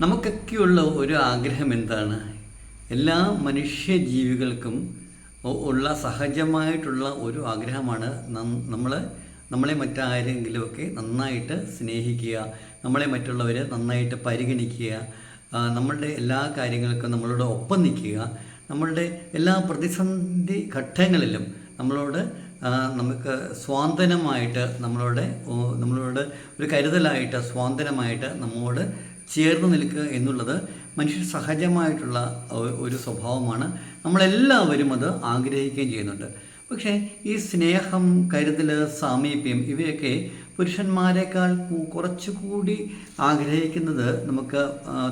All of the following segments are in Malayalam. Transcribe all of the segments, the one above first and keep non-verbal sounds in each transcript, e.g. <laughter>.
നമുക്കൊക്കെയുള്ള ഒരു ആഗ്രഹം എന്താണ്? എല്ലാ മനുഷ്യജീവികൾക്കും ജീവികൾക്കും ഉള്ള സഹജമായിട്ടുള്ള ഒരു ആഗ്രഹമാണ് നമ്മൾ നമ്മളെ മറ്റാരെങ്കിലുമൊക്കെ നന്നായിട്ട് സ്നേഹിക്കുക നമ്മളെ മറ്റുള്ളവരെ നന്നായിട്ട് പരിഗണിക്കുക നമ്മളുടെ എല്ലാ കാര്യങ്ങൾക്കും നമ്മളോട് ഒപ്പം നിൽക്കുക നമ്മളുടെ എല്ലാ പ്രതിസന്ധി ഘട്ടങ്ങളിലും നമ്മളോട് നമുക്ക് സ്വാന്തനമായിട്ട് നമ്മളോട് നമ്മളോട് ഒരു കരുതലായിട്ട് സ്വാന്തനമായിട്ട് നമ്മോട് ചേർന്ന് നിൽക്കുക എന്നുള്ളത് മനുഷ്യ സഹജമായിട്ടുള്ള ഒരു സ്വഭാവമാണ്. നമ്മളെല്ലാവരും അത് ആഗ്രഹിക്കുകയും ചെയ്യുന്നുണ്ട്. പക്ഷേ ഈ സ്നേഹം കരുതൽ സാമീപ്യം ഇവയൊക്കെ പുരുഷന്മാരെക്കാൾ കുറച്ചുകൂടി ആഗ്രഹിക്കുന്നത് നമുക്ക്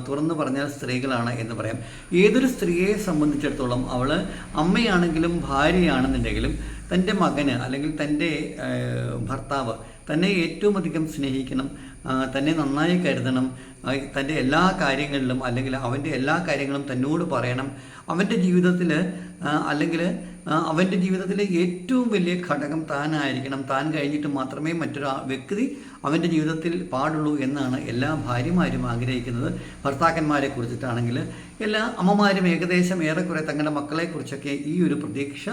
തുറന്ന് പറഞ്ഞാൽ സ്ത്രീകളാണ് എന്ന് പറയാം. ഏതൊരു സ്ത്രീയെ സംബന്ധിച്ചിടത്തോളം അവൾ അമ്മയാണെങ്കിലും ഭാര്യയാണെന്നുണ്ടെങ്കിലും തന്റെ മകന് അല്ലെങ്കിൽ തന്റെ ഭർത്താവ് തന്നെ ഏറ്റവും അധികം സ്നേഹിക്കണം തന്നെ നന്നായി കരുതണം തന്റെ എല്ലാ കാര്യങ്ങളിലും അല്ലെങ്കിൽ അവന്റെ എല്ലാ കാര്യങ്ങളും തന്നോട് പറയണം. അവന്റെ ജീവിതത്തിൽ അല്ലെങ്കിൽ അവന്റെ ജീവിതത്തിലെ ഏറ്റവും വലിയ ഘടകം താനായിരിക്കണം. താൻ കഴിഞ്ഞിട്ട് മാത്രമേ മറ്റൊരു വ്യക്തി അവന്റെ ജീവിതത്തിൽ പാടുള്ളൂ എന്നാണ് എല്ലാ ഭാര്യമാരും ആഗ്രഹിക്കുന്നത്. ഭർത്താക്കന്മാരെ കുറിച്ചിട്ടാണെങ്കിൽ എല്ലാ അമ്മമാരും ഏകദേശം ഏറെക്കുറെ തങ്ങളുടെ മക്കളെക്കുറിച്ചൊക്കെ ഈ ഒരു പ്രതീക്ഷ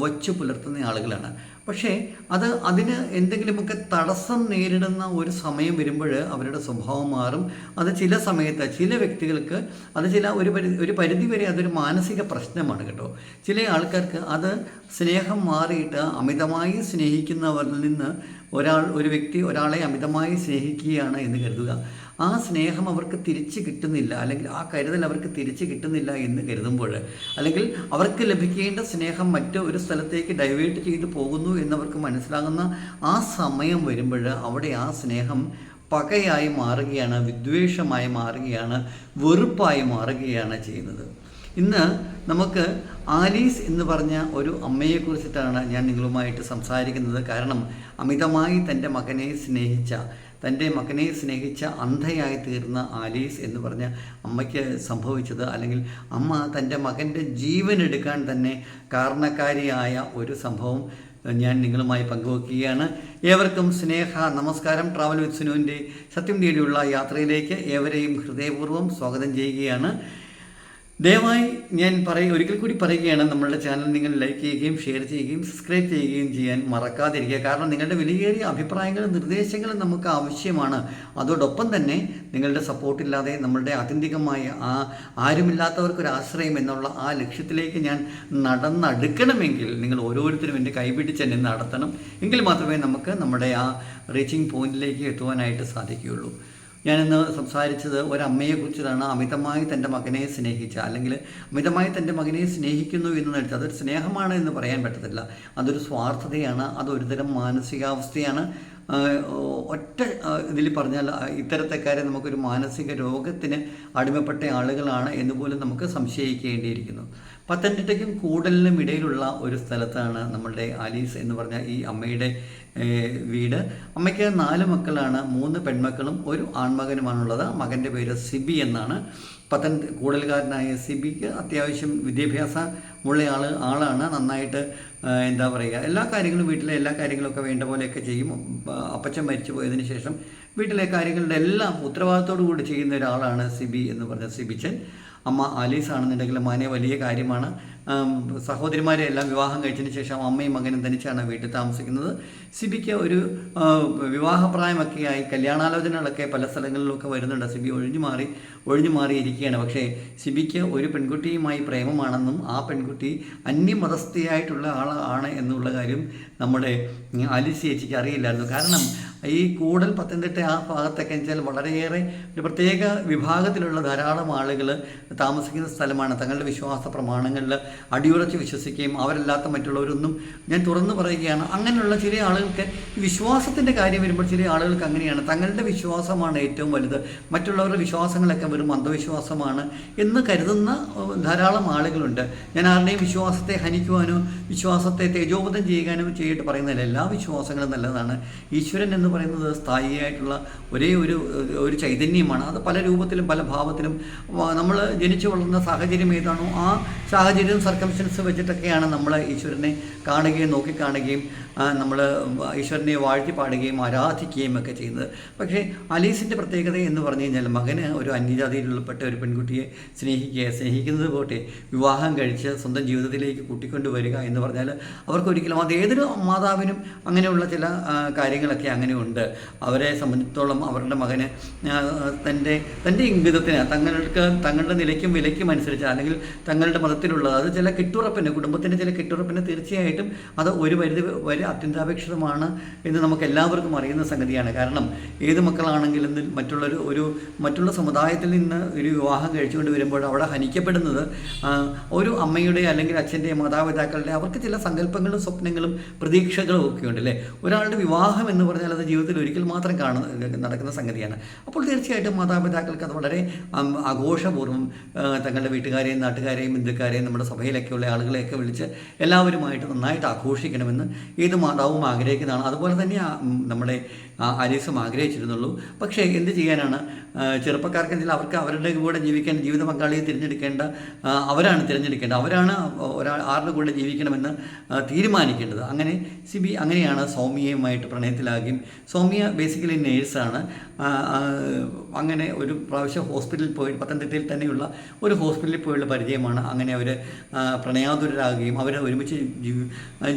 വച്ചു പുലർത്തുന്ന ആളുകളാണ്. പക്ഷേ അത് അതിന് എന്തെങ്കിലുമൊക്കെ തടസ്സം നേരിടുന്ന ഒരു സമയം വരുമ്പോൾ അവരുടെ സ്വഭാവം മാറും. അത് ചില സമയത്ത് ചില വ്യക്തികൾക്ക് അത് ചില ഒരു പരിധി ഒരു പരിധി വരെ അതൊരു മാനസിക പ്രശ്നമാണ് കേട്ടോ. ചില ആൾക്കാർക്ക് അത് സ്നേഹം മാറിയിട്ട് അമിതമായി സ്നേഹിക്കുന്നവരിൽ നിന്ന് ഒരാൾ ഒരു വ്യക്തി ഒരാളെ അമിതമായി സ്നേഹിക്കുകയാണ് എന്ന് കരുതുക. ആ സ്നേഹം അവർക്ക് തിരിച്ച് കിട്ടുന്നില്ല. അല്ലെങ്കിൽ ആ കരുതൽ അവർക്ക് തിരിച്ച് കിട്ടുന്നില്ല എന്ന് കരുതുമ്പോൾ അല്ലെങ്കിൽ അവർക്ക് ലഭിക്കേണ്ട സ്നേഹം മറ്റ് ഒരു സ്ഥലത്തേക്ക് ഡൈവേർട്ട് ചെയ്തു പോകുന്നു എന്നവർക്ക് മനസ്സിലാകുന്ന ആ സമയം വരുമ്പോൾ അവിടെ ആ സ്നേഹം പകയായി മാറുകയാണ് വിദ്വേഷമായി മാറുകയാണ് വെറുപ്പായി മാറുകയാണ് ചെയ്യുന്നത്. ഇന്ന് നമുക്ക് ആലീസ് എന്ന് പറഞ്ഞ ഒരു അമ്മയെക്കുറിച്ചിട്ടാണ് ഞാൻ നിങ്ങളുമായിട്ട് സംസാരിക്കുന്നത്. കാരണം അമിതമായി തന്റെ മകനെ സ്നേഹിച്ച തന്റെ മകനെ സ്നേഹിച്ച അന്ധയായി തീർന്ന ആലീസ് എന്ന് പറഞ്ഞ അമ്മയ്ക്ക് സംഭവിച്ചത് അല്ലെങ്കിൽ അമ്മ തന്റെ മകന്റെ ജീവൻ എടുക്കാൻ തന്നെ കാരണക്കാരിയായ ഒരു സംഭവം ഞാൻ നിങ്ങളുമായി പങ്കുവെക്കുകയാണ്. ഏവർക്കും സ്നേഹ നമസ്കാരം. ട്രാവൽ വിത്ത് സുനുവിന്റെ സത്യം തേടിയുള്ള യാത്രയിലേക്ക് ഏവരെയും ഹൃദയപൂർവം സ്വാഗതം ചെയ്യുകയാണ്. ദയവായി ഞാൻ പറയ ഒരിക്കൽ കൂടി പറയുകയാണ് നമ്മളുടെ ചാനൽ നിങ്ങൾ ലൈക്ക് ചെയ്യുകയും ഷെയർ ചെയ്യുകയും സബ്സ്ക്രൈബ് ചെയ്യുകയും ചെയ്യാൻ മറക്കാതിരിക്കുക. കാരണം നിങ്ങളുടെ വിലയേറിയ അഭിപ്രായങ്ങളും നിർദ്ദേശങ്ങളും നമുക്ക് ആവശ്യമാണ്. അതോടൊപ്പം തന്നെ നിങ്ങളുടെ സപ്പോർട്ടില്ലാതെ നമ്മളുടെ ആത്യന്തികമായ ആ ആരുമില്ലാത്തവർക്കൊരാശ്രയം എന്നുള്ള ആ ലക്ഷ്യത്തിലേക്ക് ഞാൻ നടന്നടുക്കണമെങ്കിൽ നിങ്ങൾ ഓരോരുത്തരും എന്റെ കൈപിടിച്ച് എന്നെ നടത്തണം. എങ്കിൽ മാത്രമേ നമുക്ക് നമ്മുടെ ആ റീച്ചിങ് പോയിന്റിലേക്ക് എത്തുവാനായിട്ട് സാധിക്കുകയുള്ളൂ. ഞാനിന്ന് സംസാരിച്ചത് ഒരമ്മയെക്കുറിച്ചിട്ടാണ് അമിതമായി തന്റെ മകനെ സ്നേഹിച്ച അല്ലെങ്കിൽ അമിതമായി തന്റെ മകനെ സ്നേഹിക്കുന്നു എന്ന് വെച്ചാൽ അതൊരു സ്നേഹമാണ് എന്ന് പറയാൻ പറ്റത്തില്ല. അതൊരു സ്വാർത്ഥതയാണ്. അതൊരുതരം മാനസികാവസ്ഥയാണ്. ഒറ്റ ഇതിൽ പറഞ്ഞാൽ ഇത്തരത്തെക്കാരെ നമുക്കൊരു മാനസിക രോഗത്തിന് അടിമപ്പെട്ട ആളുകളാണ് എന്ന് പോലും നമുക്ക് സംശയിക്കേണ്ടിയിരിക്കുന്നു. പത്തനംതിട്ടയ്ക്കും കൂടലിനും ഇടയിലുള്ള ഒരു സ്ഥലത്താണ് നമ്മളുടെ ആലീസ് എന്ന് പറഞ്ഞ ഈ അമ്മയുടെ വീട്. അമ്മയ്ക്ക് നാല് മക്കളാണ്. മൂന്ന് പെൺമക്കളും ഒരു ആൺമകനുമാണുള്ളത്. മകന്റെ പേര് സിബി എന്നാണ്. പത്തൻ കൂടലുകാരനായ സിബിക്ക് അത്യാവശ്യം വിദ്യാഭ്യാസമുള്ള ആൾ ആളാണ്. നന്നായിട്ട് എന്താ പറയുക എല്ലാ കാര്യങ്ങളും വീട്ടിലെ എല്ലാ കാര്യങ്ങളൊക്കെ വേണ്ട പോലെയൊക്കെ ചെയ്യും. അപ്പച്ചൻ മരിച്ചു പോയതിന് ശേഷം വീട്ടിലെ കാര്യങ്ങളുടെ എല്ലാം ഉത്തരവാദിത്തോടു കൂടി ചെയ്യുന്ന ഒരാളാണ് സിബി എന്ന് പറഞ്ഞ സിബിച്ചൻ. അമ്മ ആലീസ് ആണെന്നുണ്ടെങ്കിൽ മാനെ വലിയ കാര്യമാണ്. സഹോദരിമാരെ എല്ലാം വിവാഹം കഴിച്ചതിന് ശേഷം അമ്മയും മകനും തനിച്ചാണ് വീട്ടിൽ താമസിക്കുന്നത്. സിബിക്ക് ഒരു വിവാഹപ്രായമൊക്കെ ആയി കല്യാണാലോചനകളൊക്കെ പല സ്ഥലങ്ങളിലൊക്കെ വരുന്നുണ്ട്. സിബി ഒഴിഞ്ഞു മാറി ഒഴിഞ്ഞു മാറിയിരിക്കുകയാണ്. പക്ഷേ സിബിക്ക് ഒരു പെൺകുട്ടിയുമായി പ്രേമമാണെന്നും ആ പെൺകുട്ടി അന്യമതസ്ഥയായിട്ടുള്ള ആളാണ് എന്നുള്ള കാര്യം നമ്മുടെ ആലിസ് ചേച്ചിക്ക് അറിയില്ലായിരുന്നു. കാരണം ഈ കൂടൽ പത്തനംതിട്ട ആ ഭാഗത്തൊക്കെ വെച്ചാൽ വളരെയേറെ ഒരു പ്രത്യേക വിഭാഗത്തിലുള്ള ധാരാളം ആളുകൾ താമസിക്കുന്ന സ്ഥലമാണ്. തങ്ങളുടെ വിശ്വാസ പ്രമാണങ്ങളിൽ അടിയുറച്ച് വിശ്വസിക്കുകയും അവരല്ലാത്ത മറ്റുള്ളവരൊന്നും ഞാൻ തുറന്നു പറയുകയാണ്. അങ്ങനെയുള്ള ചില ആളുകൾക്ക് വിശ്വാസത്തിന്റെ കാര്യം വരുമ്പോൾ ചില ആളുകൾക്ക് അങ്ങനെയാണ്. തങ്ങളുടെ വിശ്വാസമാണ് ഏറ്റവും വലുത്. മറ്റുള്ളവരുടെ വിശ്വാസങ്ങളൊക്കെ വെറും അന്ധവിശ്വാസമാണ് എന്ന് കരുതുന്ന ധാരാളം ആളുകളുണ്ട്. ഞാൻ ആരുടെയും വിശ്വാസത്തെ ഹനിക്കുവാനോ വിശ്വാസത്തെ തേജോപതം ചെയ്യാനോ ചെയ്തിട്ട് പറയുന്നില്ല എല്ലാ വിശ്വാസങ്ങളും നല്ലതാണ്. ഈശ്വരൻ എന്ന് പറയുന്നത് സ്ഥായിയായിട്ടുള്ള ഒരേ ഒരു ഒരു ചൈതന്യമാണ്. അത് പല രൂപത്തിലും പല ഭാവത്തിലും നമ്മൾ ജനിച്ചു വളർന്ന സാഹചര്യം ഏതാണോ ആ സാഹചര്യം സർക്കംസ്റ്റൻസ് വെച്ചിട്ടൊക്കെയാണ് നമ്മൾ ഈശ്വരനെ കാണുകയും നോക്കിക്കാണുകയും നമ്മൾ ഈശ്വരനെ വാഴ്ത്തി പാടുകയും ആരാധിക്കുകയും ഒക്കെ ചെയ്യുന്നത്. പക്ഷേ അലീസിന്റെ പ്രത്യേകത എന്ന് പറഞ്ഞു കഴിഞ്ഞാൽ മകന് ഒരു അന്യജാതിയിലുള്ളപ്പെട്ട ഒരു പെൺകുട്ടിയെ സ്നേഹിക്കുക സ്നേഹിക്കുന്നത് പോട്ടെ വിവാഹം കഴിച്ച് സ്വന്തം ജീവിതത്തിലേക്ക് കൂട്ടിക്കൊണ്ടുവരിക എന്ന് പറഞ്ഞാൽ അവർക്കൊരിക്കലും അത് ഏതൊരു മാതാവിനും അങ്ങനെയുള്ള ചില കാര്യങ്ങളൊക്കെ അങ്ങനെ ഉണ്ട്. അവരെ സംബന്ധിച്ചിടത്തോളം അവരുടെ മകന് തന്റെ തന്റെ ഇംഗിതത്തിന് തങ്ങൾക്ക് തങ്ങളുടെ നിലയ്ക്കും വിലയ്ക്കും അനുസരിച്ച് അല്ലെങ്കിൽ തങ്ങളുടെ മതത്തിലുള്ളത് അത് ചില കിട്ടുറപ്പിന് കുടുംബത്തിന്റെ ചില കിട്ടുറപ്പിന് തീർച്ചയായിട്ടും അത് ഒരു പരിധി അത്യന്താപേക്ഷിതമാണ് എന്ന് നമുക്ക് എല്ലാവർക്കും അറിയുന്ന സംഗതിയാണ്. കാരണം ഏത് മക്കളാണെങ്കിലും മറ്റുള്ള ഒരു മറ്റുള്ള സമുദായത്തിൽ നിന്ന് ഒരു വിവാഹം കഴിച്ചുകൊണ്ട് വരുമ്പോൾ അവിടെ ഹനിക്കപ്പെടുന്നത് ഒരു അമ്മയുടെ അല്ലെങ്കിൽ അച്ഛന്റെ മാതാപിതാക്കളുടെ അവർക്ക് ചില സങ്കല്പങ്ങളും സ്വപ്നങ്ങളും പ്രതീക്ഷകളും ഒക്കെ ഉണ്ട് അല്ലേ? ഒരാളുടെ വിവാഹം എന്ന് പറഞ്ഞാൽ അത് ജീവിതത്തിൽ ഒരിക്കൽ മാത്രം കാണുന്ന നടക്കുന്ന സംഗതിയാണ്. അപ്പോൾ തീർച്ചയായിട്ടും മാതാപിതാക്കൾക്ക് അത് വളരെ ആഘോഷപൂർവം തങ്ങളുടെ വീട്ടുകാരെയും നാട്ടുകാരെയും ബന്ധുക്കാരെയും നമ്മുടെ സഭയിലൊക്കെയുള്ള ആളുകളെയൊക്കെ വിളിച്ച് എല്ലാവരുമായിട്ട് നന്നായിട്ട് ആഘോഷിക്കണമെന്ന് ഏത് മാതാവും ആഗ്രഹിക്കുന്നതാണ്. അതുപോലെ തന്നെ നമ്മുടെ ആലീസും ആഗ്രഹിച്ചിരുന്നുള്ളൂ. പക്ഷേ എന്ത് ചെയ്യാനാണ്? ചെറുപ്പക്കാർക്ക് ചെറുപ്പക്കാർക്കെങ്കിൽ അവർക്ക് അവരുടെ കൂടെ ജീവിക്കാൻ ജീവിത പങ്കാളിയെ തിരഞ്ഞെടുക്കേണ്ട അവരാണ് തിരഞ്ഞെടുക്കേണ്ടത്. അവരാണ് ഒരാൾ ആരുടെ കൂടെ ജീവിക്കണമെന്ന് തീരുമാനിക്കേണ്ടത്. അങ്ങനെ സിബി അങ്ങനെയാണ് സൗമ്യയുമായിട്ട് പ്രണയത്തിലാകുകയും സൗമ്യ ബേസിക്കലി നേഴ്സാണ്. അങ്ങനെ ഒരു പ്രാവശ്യം ഹോസ്പിറ്റലിൽ പോയി പത്തനംതിട്ടയിൽ തന്നെയുള്ള ഒരു ഹോസ്പിറ്റലിൽ പോയുള്ള പരിചയമാണ്. അങ്ങനെ അവർ പ്രണയാതുരരാകുകയും അവരെ ഒരുമിച്ച്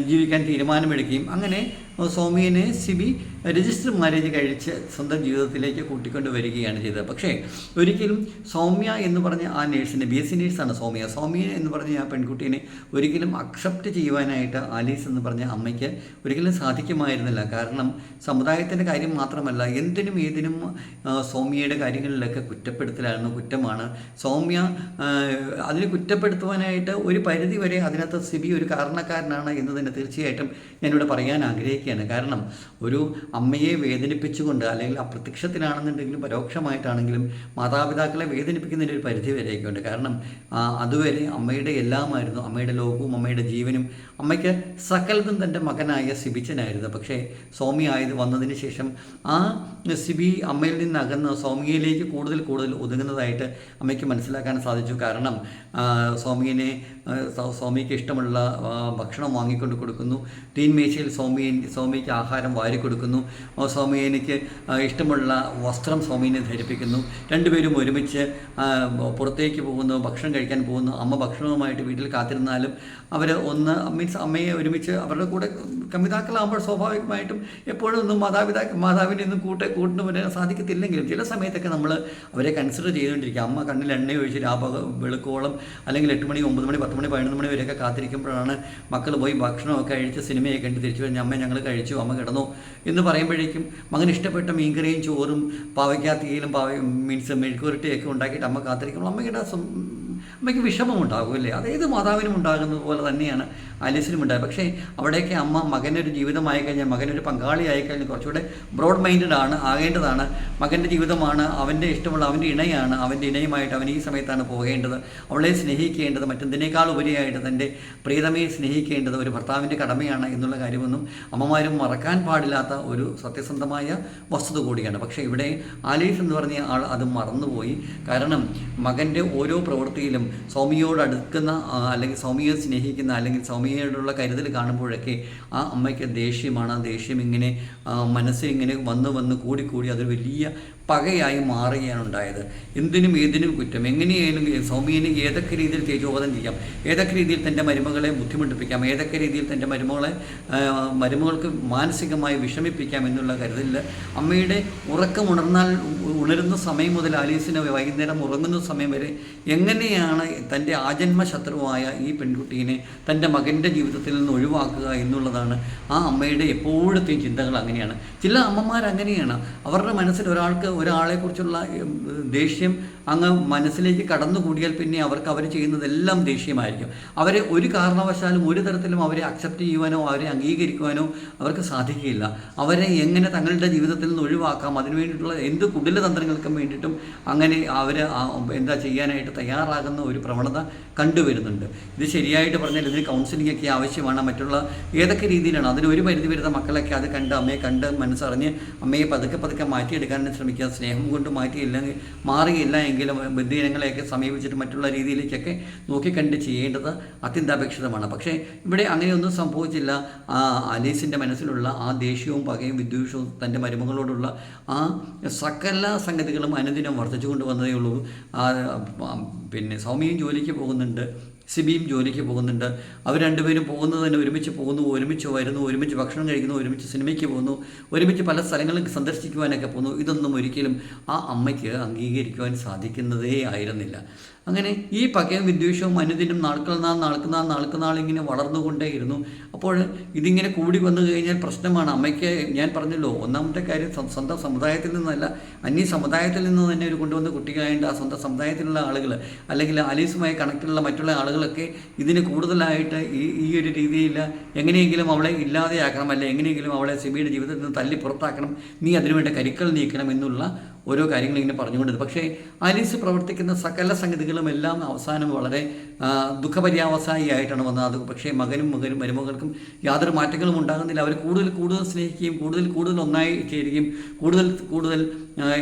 ജീവിക്കാൻ തീരുമാനമെടുക്കുകയും അങ്ങനെ സൗമ്യനെ സിബി രജിസ്റ്റർ മാരേജ് കഴിച്ച് സ്വന്തം ജീവിതത്തിലേക്ക് കൂട്ടിക്കൊണ്ട് വരികയാണ് ചെയ്തത്. പക്ഷേ ഒരിക്കലും സൗമ്യ എന്ന് പറഞ്ഞ ആ നേഴ്സിനെ ബി എസ് സി നേഴ്സാണ് സൗമ്യ. സൗമ്യ എന്ന് പറഞ്ഞ ആ പെൺകുട്ടീനെ ഒരിക്കലും അക്സെപ്റ്റ് ചെയ്യുവാനായിട്ട് ആലീസ് എന്ന് പറഞ്ഞ അമ്മയ്ക്ക് ഒരിക്കലും സാധിക്കുമായിരുന്നില്ല. കാരണം സമുദായത്തിന്റെ കാര്യം മാത്രമല്ല എന്തിനും ഏതിനും സൗമ്യയുടെ കാര്യങ്ങളിലൊക്കെ കുറ്റപ്പെടുത്തലായിരുന്നു കുറ്റമാണ്. സൗമ്യ അതിന് കുറ്റപ്പെടുത്തുവാനായിട്ട് ഒരു പരിധി വരെ അതിനകത്ത് സിബി ഒരു കാരണക്കാരനാണ് എന്ന് തന്നെ തീർച്ചയായിട്ടും ഞാനിവിടെ പറയാൻ ആഗ്രഹിക്കുകയാണ് കാരണം ഒരു അമ്മയെ വേദനിപ്പിച്ചുകൊണ്ട് അല്ലെങ്കിൽ അപ്രത്യക്ഷത്തിലാണെന്നുണ്ടെങ്കിലും പരോക്ഷമായിട്ടാണെങ്കിലും മാതാപിതാക്കളെ വേദനിപ്പിക്കുന്നതിന്റെ ഒരു പരിധി വരെയൊക്കെ ഉണ്ട് കാരണം അതുവരെ അമ്മയുടെ എല്ലാമായിരുന്നു. അമ്മയുടെ ലോകവും അമ്മയുടെ ജീവനും അമ്മയ്ക്ക് സകലതും തന്റെ മകനായ സിബിച്ചനായിരുന്നു. പക്ഷേ സ്വാമി ആയത് വന്നതിന് ശേഷം ആ സിബി അമ്മയിൽ നിന്ന് അകന്ന് സ്വാമിയിലേക്ക് കൂടുതൽ കൂടുതൽ ഒതുങ്ങുന്നതായിട്ട് അമ്മയ്ക്ക് മനസ്സിലാക്കാൻ സാധിച്ചു. കാരണം സ്വാമിയെ സൗമ്യനെ ആ, സൗ- സൗമ്യയ്ക്ക് ഇഷ്ടമുള്ള ഭക്ഷണം വാങ്ങിക്കൊണ്ട് കൊടുക്കുന്നു. തീൻമേശയിൽ സ്വാമി സ്വാമിക്ക് ആഹാരം വാരി കൊടുക്കുന്നു. സ്വാമി എനിക്ക് ഇഷ്ടമുള്ള വസ്ത്രം സ്വാമിനെ ധരിപ്പിക്കുന്നു. രണ്ടുപേരും ഒരുമിച്ച് പുറത്തേക്ക് പോകുന്നു ഭക്ഷണം കഴിക്കാൻ പോകുന്നു. അമ്മ ഭക്ഷണവുമായിട്ട് വീട്ടിൽ കാത്തിരുന്നാലും അവർ ഒന്ന് മീൻസ് അമ്മയെ ഒരുമിച്ച് അവരുടെ കൂടെ കമിതാക്കളാകുമ്പോൾ സ്വാഭാവികമായിട്ടും എപ്പോഴും ഒന്നും മാതാപിതാ മാതാവിന്റെ ഒന്നും കൂട്ടെ കൂട്ടിന് വരാൻ സാധിക്കത്തില്ലെങ്കിലും ചില സമയത്തൊക്കെ നമ്മൾ അവരെ കൺസിഡർ ചെയ്തുകൊണ്ടിരിക്കുക അമ്മ കണ്ണിൽ എണ്ണ ഒഴിച്ച് രാപക വെളുക്കോളം അല്ലെങ്കിൽ എട്ട് മണി ഒമ്പത് മണി പത്ത് മണി പതിനൊന്ന് മണി വരെയൊക്കെ കാത്തിരിക്കുമ്പോഴാണ് മക്കൾ പോയി ഭക്ഷണമൊക്കെ കഴിച്ച് സിനിമയൊക്കെ കണ്ട് തിരിച്ചു കഴിഞ്ഞ് അമ്മ ഞങ്ങൾ കഴിച്ചു അമ്മ കിടന്നു എന്ന് പറയുമ്പോഴേക്കും മകന് ഇഷ്ടപ്പെട്ട മീൻകറിയും ചോറും പാവയ്ക്കാത്തിയിലും പാവ മീൻസ് മെഴുക്കുരട്ടിയൊക്കെ ഉണ്ടാക്കിയിട്ട് അമ്മ കാത്തിരിക്കുമ്പോൾ അമ്മയുടെ അമ്മയ്ക്ക് വിഷമം അല്ലേ? അത് ഏത് മാതാവിനും ഉണ്ടാകുന്നത് പോലെ തന്നെയാണ് ആലീസിനും ഉണ്ടായത്. പക്ഷേ അവിടെയൊക്കെ അമ്മ മകനൊരു ജീവിതമായി കഴിഞ്ഞാൽ മകനൊരു പങ്കാളിയായി കഴിഞ്ഞാൽ കുറച്ചുകൂടെ ബ്രോഡ് മൈൻഡഡ് ആണ് ആകേണ്ടതാണ്. മകന്റെ ജീവിതമാണ് അവന്റെ ഇഷ്ടമുള്ള അവന്റെ ഇണയാണ് അവന്റെ ഇണയുമായിട്ട് അവൻ ഈ സമയത്താണ് പോകേണ്ടത്. അവളെ സ്നേഹിക്കേണ്ടത് മറ്റെന്തിനേക്കാൾ ഉപരിയായിട്ട് തന്റെ പ്രീതമയെ സ്നേഹിക്കേണ്ടത് ഒരു ഭർത്താവിന്റെ കടമയാണ് എന്നുള്ള കാര്യമൊന്നും അമ്മമാരും മറക്കാൻ പാടില്ലാത്ത ഒരു സത്യസന്ധമായ വസ്തുത കൂടിയാണ്. പക്ഷേ ഇവിടെ ആലീസ് എന്ന് പറഞ്ഞ ആൾ അത് മറന്നുപോയി. കാരണം മകന്റെ ഓരോ പ്രവൃത്തിയിലും സൗമ്യയോട് അടുക്കുന്ന അല്ലെങ്കിൽ സ്വാമിയെ സ്നേഹിക്കുന്ന അല്ലെങ്കിൽ സ്വാമിയോടുള്ള കരുതൽ കാണുമ്പോഴൊക്കെ ആ അമ്മയ്ക്ക് ദേഷ്യമാണ്. ആ ദേഷ്യം ഇങ്ങനെ മനസ്സിൽ ഇങ്ങനെ വന്ന് വന്ന് കൂടി കൂടി അതൊരു വലിയ പകയായി മാറുകയാണ് ഉണ്ടായത് എന്തിനും ഏതിനും കുറ്റം. എങ്ങനെയായാലും സൗമ്യനെ ഏതൊക്കെ രീതിയിൽ തേജോവധം ചെയ്യാം? ഏതൊക്കെ രീതിയിൽ തന്റെ മരുമകളെ ബുദ്ധിമുട്ടിപ്പിക്കാം? ഏതൊക്കെ രീതിയിൽ തന്റെ മരുമകളെ മരുമകൾക്ക് മാനസികമായി വിഷമിപ്പിക്കാം എന്നുള്ള കരുതലിൽ അമ്മയുടെ ഉറക്കം ഉണർന്നാൽ ഉണരുന്ന സമയം മുതൽ ആലീസിന് വൈകുന്നേരം ഉറങ്ങുന്ന സമയം വരെ എങ്ങനെയാണ് തന്റെ ആജന്മ ശത്രുവായ ഈ പെൺകുട്ടീനെ തന്റെ മകന്റെ ജീവിതത്തിൽ നിന്ന് ഒഴിവാക്കുക എന്നുള്ളതാണ് ആ അമ്മയുടെ എപ്പോഴത്തെയും ചിന്തകൾ അങ്ങനെയാണ്. ചില അമ്മമാർ അങ്ങനെയാണ് അവരുടെ മനസ്സിൽ ഒരാൾക്ക് ഒരാളെക്കുറിച്ചുള്ള ദേഷ്യം അങ്ങ് മനസ്സിലേക്ക് കടന്നു കൂടിയാൽ പിന്നെ അവർക്ക് അവർ ചെയ്യുന്നതെല്ലാം ദേഷ്യമായിരിക്കും. അവരെ ഒരു കാരണവശാലും ഒരു തരത്തിലും അവരെ അക്സെപ്റ്റ് ചെയ്യുവാനോ അവരെ അംഗീകരിക്കുവാനോ അവർക്ക് സാധിക്കുകയില്ല. അവരെ എങ്ങനെ തങ്ങളുടെ ജീവിതത്തിൽ നിന്ന് ഒഴിവാക്കാം അതിനു വേണ്ടിയിട്ടുള്ള എന്ത് കുടില തന്ത്രങ്ങൾക്കും വേണ്ടിയിട്ടും അങ്ങനെ അവർ എന്താ ചെയ്യാനായിട്ട് തയ്യാറാകുന്ന ഒരു പ്രവണത കണ്ടുവരുന്നുണ്ട്. ഇത് ശരിയായിട്ട് പറഞ്ഞാൽ ഇതിന് കൗൺസിലിംഗ് ഒക്കെ ആവശ്യമാണ്. മറ്റുള്ള ഏതൊക്കെ രീതിയിലാണ്? അതിന് ഒരു പരിധി വരുന്ന മക്കളൊക്കെ അത് കണ്ട് അമ്മയെ കണ്ട് മനസ്സറിഞ്ഞ് അമ്മയെ പതുക്കെ പതുക്കെ മാറ്റിയെടുക്കാൻ ശ്രമിക്കുക. സ്നേഹം കൊണ്ട് മാറ്റിയില്ലെങ്കിൽ മാറിയില്ല എങ്കിലും ബന്ധുജനങ്ങളെയൊക്കെ സമീപിച്ചിട്ട് മറ്റുള്ള രീതിയിലേക്കൊക്കെ നോക്കിക്കണ്ട് ചെയ്യേണ്ടത് അത്യന്താപേക്ഷിതമാണ്. പക്ഷേ ഇവിടെ അങ്ങനെയൊന്നും സംഭവിച്ചില്ല. അലീസിന്റെ മനസ്സിലുള്ള ആ ദേഷ്യവും പകയും വിദ്വേഷവും തന്റെ മരുമകളോടുള്ള ആ സകല സംഗതികളും അനുദിനം വർദ്ധിച്ചു കൊണ്ടുവന്നതേ ഉള്ളൂ പിന്നെ സൗമ്യയും ജോലിക്ക് പോകുന്നുണ്ട്. സിബിയും ജോലിക്ക് പോകുന്നുണ്ട്. അവർ രണ്ടുപേരും പോകുന്നത് തന്നെ ഒരുമിച്ച് പോകുന്നു ഒരുമിച്ച് വരുന്നു ഒരുമിച്ച് ഭക്ഷണം കഴിക്കുന്നു ഒരുമിച്ച് സിനിമയ്ക്ക് പോകുന്നു ഒരുമിച്ച് പല സ്ഥലങ്ങളും സന്ദർശിക്കുവാനൊക്കെ പോകുന്നു. ഇതൊന്നും ഒരിക്കലും ആ അമ്മയ്ക്ക് അംഗീകരിക്കുവാൻ സാധിക്കുന്നതേ ആയിരുന്നില്ല. അങ്ങനെ ഈ പകയും വിദ്വേഷവും അനുദിനം നാൾക്കുള്ള നാൾ നാൾക്കുന്നാൾ നാൾക്കുന്നാൾ ഇങ്ങനെ വളർന്നുകൊണ്ടേയിരുന്നു. അപ്പോൾ ഇതിങ്ങനെ കൂടി വന്നു കഴിഞ്ഞാൽ പ്രശ്നമാണ്. അമ്മയ്ക്ക് ഞാൻ പറഞ്ഞല്ലോ ഒന്നാമത്തെ കാര്യം സ്വ- സ്വന്തം സമുദായത്തിൽ നിന്നല്ല അന്യ സമുദായത്തിൽ നിന്ന് തന്നെ ഒരു കൊണ്ടുവന്ന കുട്ടികളായിട്ട് ആ സ്വന്തം സമുദായത്തിലുള്ള ആളുകൾ അല്ലെങ്കിൽ അലീസുമായി കണക്റ്റുള്ള മറ്റുള്ള ആളുകളൊക്കെ ഇതിന് കൂടുതലായിട്ട് ഈ ഈ ഒരു രീതിയിൽ എങ്ങനെയെങ്കിലും അവളെ ഇല്ലാതെയാക്കണം അല്ലെ എങ്ങനെയെങ്കിലും അവളെ സിബിയുടെ ജീവിതത്തിൽ നിന്ന് തല്ലി പുറത്താക്കണം നീ അതിനുവേണ്ട കരിക്കൾ നീക്കണം എന്നുള്ള ഓരോ കാര്യങ്ങൾ ഇങ്ങനെ പറഞ്ഞുകൊണ്ടിരുന്നു. പക്ഷേ അനീസ് പ്രവർത്തിക്കുന്ന സകല സംഗതികളും എല്ലാം അവസാനം വളരെ ദുഃഖപര്യാവസായി ആയിട്ടാണ് വന്നത്. അത് പക്ഷേ മകനും മകനും മരുമകൾക്കും യാതൊരു മാറ്റങ്ങളും ഉണ്ടാകുന്നില്ല. അവർ കൂടുതൽ കൂടുതൽ സ്നേഹിക്കുകയും കൂടുതൽ കൂടുതൽ ഒന്നായി ചേരുകയും കൂടുതൽ കൂടുതൽ